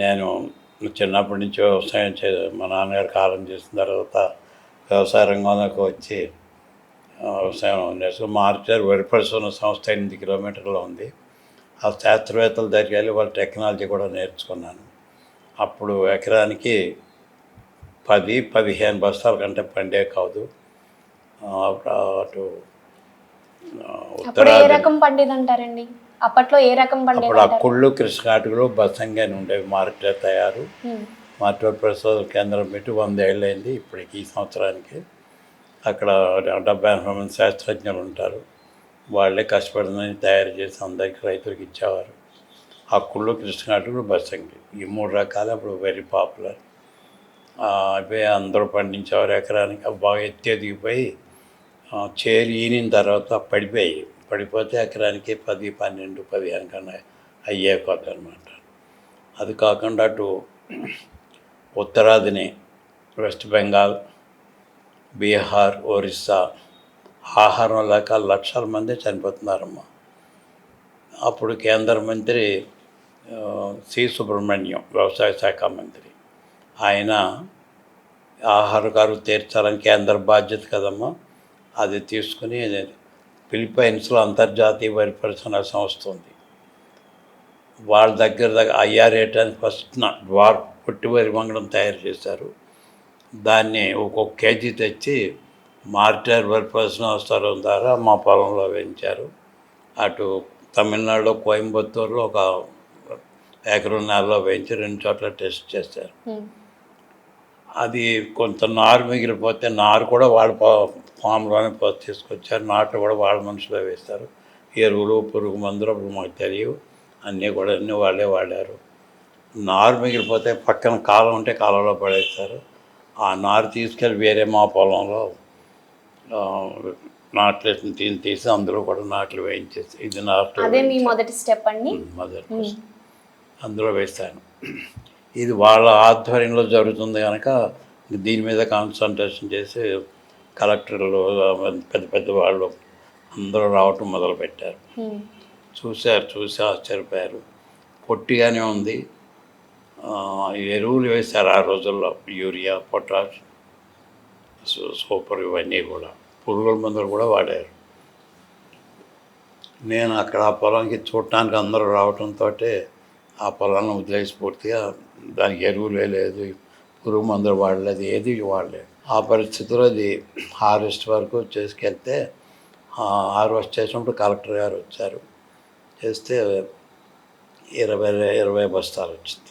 నేను చిన్నప్పటి నుంచి వ్యవసాయం చే మా నాన్నగారు కాలం చేసిన తర్వాత వ్యవసాయ రంగంలోకి వచ్చి వ్యవసాయం నేర్చుకు మార్చారు వరిపరిశ్రమ సంస్థ ఎనిమిది కిలోమీటర్లో ఉంది. ఆ శాస్త్రవేత్తల దగ్గరికి వెళ్ళి టెక్నాలజీ కూడా నేర్చుకున్నాను. అప్పుడు ఎకరానికి పది పదిహేను బస్తాల కంటే పండే కాదు. అటు ఉత్తరాది రకం పండేదంటారండి? అప్పట్లో ఏ రకం అప్పుడు పండేదంటారు అక్కుళ్ళు బసంగి అని ఉండేవి మార్కెట్ తయారు. మార్కెట్ పరిశోధన కేంద్రం పెట్టి వంద ఏళ్ళైంది ఇప్పటికి ఈ సంవత్సరానికి. అక్కడ డెబ్బై ఎనభై మంది శాస్త్రజ్ఞులు ఉంటారు. వాళ్ళే కష్టపడిందని తయారు చేసి అందరికి రైతులకు ఇచ్చేవారు. అక్కుళ్ళు కృష్ణాటకులు బసంగి. ఈ మూడు రకాలు అప్పుడు వెరీ పాపులర్. అవే అందరూ పండించేవారు ఎకరానికి. బాగా ఎత్తి ఎదిగిపోయి ఆ, చేరి ఈనిన తర్వాత పడిపోయాయి పడిపోతే ఎకరానికి పది పన్నెండు పదిహేను కన్నా అయ్యే కొద్ది అనమాట అది కాకుండా అటు ఉత్తరాదిని వెస్ట్ బెంగాల్ బీహార్ ఒరిస్సా ఆహారం లేక లక్షల మంది చనిపోతున్నారమ్మా. అప్పుడు కేంద్ర మంత్రి సి. సుబ్రహ్మణ్యం వ్యవసాయ శాఖ మంత్రి. ఆయన ఆహార కరువు తీర్చాలని కేంద్ర బాధ్యత కదమ్మా. అది తీసుకుని ఫిలిప్పైన్స్లో అంతర్జాతీయ వరి సంస్థ ఉంది. వాళ్ళ దగ్గర దగ్గర ఐఆర్ఏట్ అని ఫస్ట్ వార్ పొట్టి వరి మంగళం తయారు చేశారు. దాన్ని ఒక్కొక్క కేజీ తెచ్చి మార్టర్ వరి పరిశ్రమ స్థలం ద్వారా మా పొలంలో పెంచారు అటు తమిళనాడులో కోయంబత్తూరులో ఒక ఎకరం నెలలో వేయించి రెండు చోట్ల టెస్ట్ చేశారు. అది కొంత నారు మిగిలిపోతే నారు కూడా వాళ్ళ ఫామ్లోనే పో- తీసుకొచ్చారు. నాట్లు కూడా వాళ్ళ మనుషులే వేస్తారు. ఎరువులు పురుగు మందులు అప్పుడు మాకు తెలియవు. అన్నీ కూడా అన్నీ వాళ్ళే వాడారు. నారు మిగిలిపోతే పక్కన కాలం ఉంటే కాలంలో పడేస్తారు. ఆ నారు తీసుకెళ్ళి వేరే మా పొలంలో నాట్లు తీసి తీసి అందులో కూడా నాట్లు వేయించేసి ఇది నాట్లు అదే మీ మొదటి స్టెప్ అండి? మొదటి అందులో వేస్తాను ఇది వాళ్ళ ఆధ్వర్యంలో జరుగుతుంది కనుక దీని మీద కాన్సన్ట్రేషన్ చేసి కలెక్టర్లు పెద్ద పెద్ద వాళ్ళు అందరూ రావటం మొదలుపెట్టారు. చూశారు చూసి ఆశ్చర్యపోయారు. పొట్టిగానే ఉంది. ఎరువులు వేశారు ఆ రోజుల్లో. యూరియా పొటాష్ సూపర్ ఇవన్నీ కూడా. పురుగుల మందులు కూడా వాడారు. నేను అక్కడ ఆ పొలానికి చూడటానికి అందరూ రావడంతో ఆ పొలాన్ని వదిలేసి పూర్తిగా దానికి ఎరువులు వేయలేదు పురుగు మందులు వాడలేదు ఏది వాడలేదు. ఆ పరిస్థితిలో అది హార్వెస్ట్ వరకు చేసుకెళ్తే హార్వెస్ట్ చేసినప్పుడు కలెక్టర్ గారు వచ్చారు. చేస్తే ఇరవై ఇరవై బస్తాలు వచ్చింది.